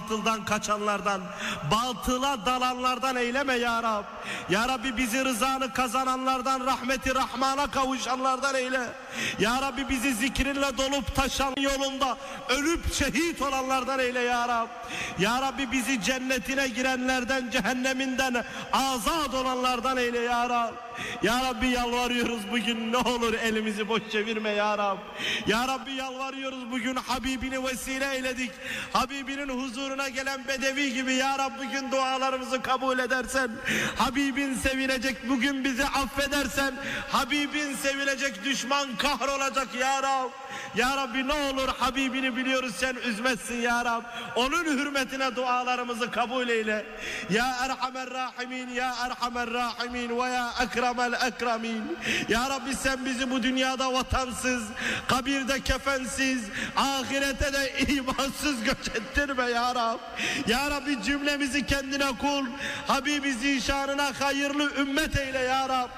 batıldan kaçanlardan, batıla dalanlardan eyleme ya Rab. Ya Rabbi bizi rızanı kazananlardan, rahmeti rahmana kavuşanlardan eyle. Ya Rabbi bizi zikrinle dolup taşan yolunda ölüp şehit olanlardan eyle ya Rab. Ya Rabbi bizi cennetine girenlerden, cehenneminden azat olanlardan eyle ya Rab. Ya Rabbi yalvarıyoruz bugün ne olur elimizi boş çevirme ya Rab. Ya Rabbi yalvarıyoruz bugün Habibini vesile eyledik. Habibinin huzuruna gelen bedevi gibi ya Rab bugün dualarımızı kabul edersen. Habibin sevilecek bugün bizi affedersen. Habibin sevilecek düşman kahrolacak ya Rab. Ya Rabbi ne olur Habibini biliyoruz sen üzmezsin ya Rab. Onun hürmetine dualarımızı kabul eyle. Ya Erhamer Rahimin, Ya Erhamer Rahimin ve Ya Ekremel Ekremin. Ya Rabbi sen bizi bu dünyada vatansız, kabirde kefensiz, ahirete de imansız göç ettirme ya Rab. Ya Rabbi cümlemizi kendine kul, Habibi zişanına hayırlı ümmet eyle ya Rab.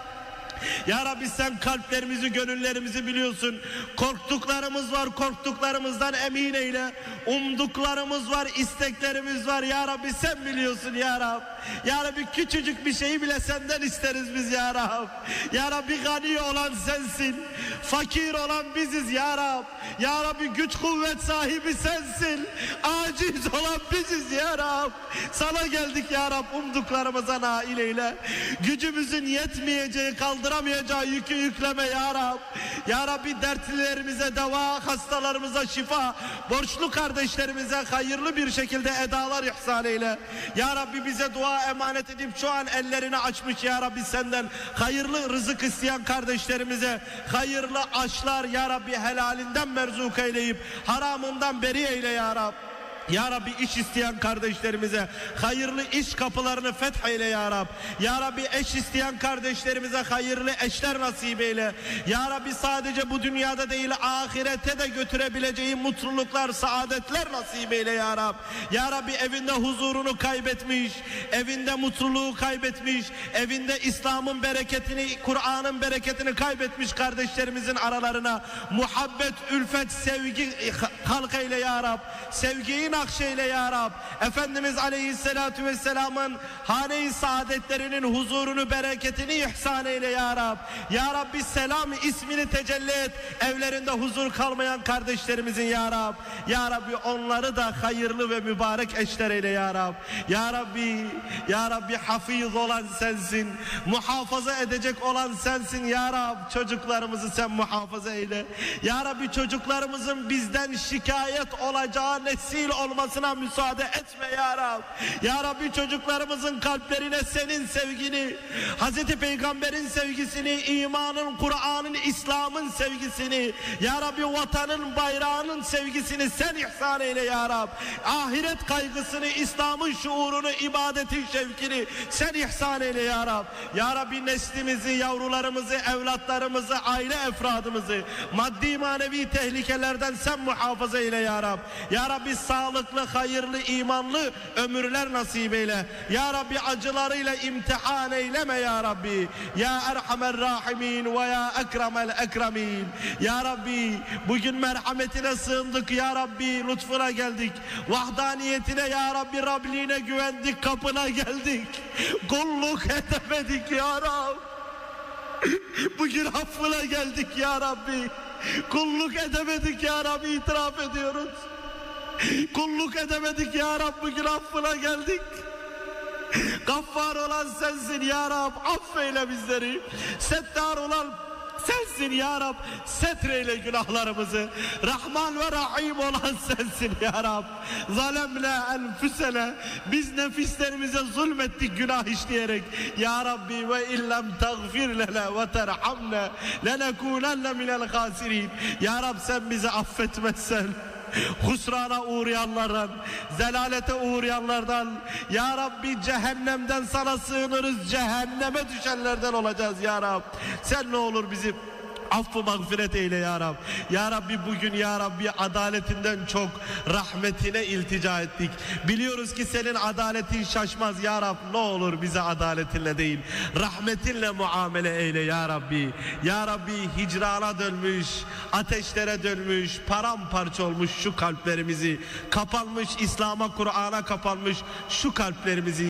Ya Rabbi sen kalplerimizi, gönüllerimizi biliyorsun. Korktuklarımız var, korktuklarımızdan emin eyle. Umduklarımız var, isteklerimiz var. Ya Rabbi sen biliyorsun ya Rab. Ya Rabbi küçücük bir şeyi bile senden isteriz biz ya Rab. Ya Rabbi gani olan sensin. Fakir olan biziz ya Rab. Ya Rabbi güç kuvvet sahibi sensin. Aciz olan biziz ya Rab. Sana geldik ya Rab umduklarımıza nail eyle. Gücümüzün yetmeyeceği, kaldıramayacağı yükü yükleme ya Rab. Ya Rabbi dertlilerimize deva, hastalarımıza şifa, borçlu kardeşlerimize hayırlı bir şekilde edalar ihsan eyle. Ya Rabbi bize dua emanet edip şu an ellerini açmış ya Rabbi senden hayırlı rızık isteyen kardeşlerimize hayırlı aşlar ya Rabbi helalinden merzuk eyleyip haramından beri eyle ya Rabbi. Ya Rabbi iş isteyen kardeşlerimize hayırlı iş kapılarını fetheyle ya Rab. Ya Rabbi eş isteyen kardeşlerimize hayırlı eşler nasip eyle. Ya Rabbi sadece bu dünyada değil ahirete de götürebileceği mutluluklar, saadetler nasip eyle ya Rab. Ya Rabbi evinde huzurunu kaybetmiş, evinde mutluluğu kaybetmiş, evinde İslam'ın bereketini, Kur'an'ın bereketini kaybetmiş kardeşlerimizin aralarına muhabbet, ülfet, sevgi halk eyle ya Rab. Sevgiyi nakşeyle ya Rab. Efendimiz Aleyhisselatü Vesselam'ın hane-i saadetlerinin huzurunu, bereketini ihsan eyle ya Rab. Ya Rabbi selam ismini tecelli et. Evlerinde huzur kalmayan kardeşlerimizin ya Rab. Ya Rabbi onları da hayırlı ve mübarek eşler eyle ya Rab. Ya Rabbi, Ya Rabbi hafiz olan sensin. Muhafaza edecek olan sensin ya Rab. Çocuklarımızı sen muhafaza eyle. Ya Rabbi çocuklarımızın bizden şikayet olacağı nesil olmasına müsaade etme ya Rab. Ya Rabbi çocuklarımızın kalplerine senin sevgini, Hazreti Peygamber'in sevgisini, imanın, Kur'an'ın, İslam'ın sevgisini, Ya Rabbi vatanın, bayrağının sevgisini sen ihsan eyle ya Rab. Ahiret kaygısını, İslam'ın şuurunu, ibadetin şevkini sen ihsan eyle ya Rab. Ya Rabbi neslimizi, yavrularımızı, evlatlarımızı, aile efradımızı maddi manevi tehlikelerden sen muhafaza eyle ya Rab. Ya Rabbi sağlıklı, hayırlı, imanlı ömürler nasip eyle. Ya Rabbi acılarıyla imtihan eyleme ya Rabbi. Ya Erhamer Rahimin ve ya Ekremel Ekremin. Ya Rabbi bugün merhametine sığındık ya Rabbi lütfuna geldik. Vahdaniyetine ya Rabbi Rabliğine güvendik kapına geldik. Kulluk edemedik ya Rab. Bugün affına geldik ya Rabbi. Kulluk edemedik ya Rabbi itiraf ediyoruz. Kulluk edemedik ya Rab bugün affına geldik. Gaffar olan sensin ya Rab affeyle bizleri. Settar olan sensin ya Rab setreyle günahlarımızı. Rahman ve Rahim olan sensin ya Rab. Zalemle enfüsene biz nefislerimize zulmettik günah işleyerek. Ya Rabbi ve illem tagfir lene ve terhamne lenekunenne minel hasirin. Ya Rab sen bizi affetmezsen husrana uğrayanlardan, zelalete uğrayanlardan, Ya Rabbi cehennemden sana sığınırız, cehenneme düşenlerden olacağız Ya Rab. Sen ne olur bizi affı mağfiret eyle ya Rab. Ya Rabbi bugün ya Rabbi adaletinden çok rahmetine iltica ettik. Biliyoruz ki senin adaletin şaşmaz ya Rab. Ne olur bize adaletinle değil rahmetinle muamele eyle ya Rabbi. Ya Rabbi hicrana dönmüş, ateşlere dönmüş, paramparça olmuş şu kalplerimizi, kapanmış İslam'a, Kur'an'a kapanmış şu kalplerimizi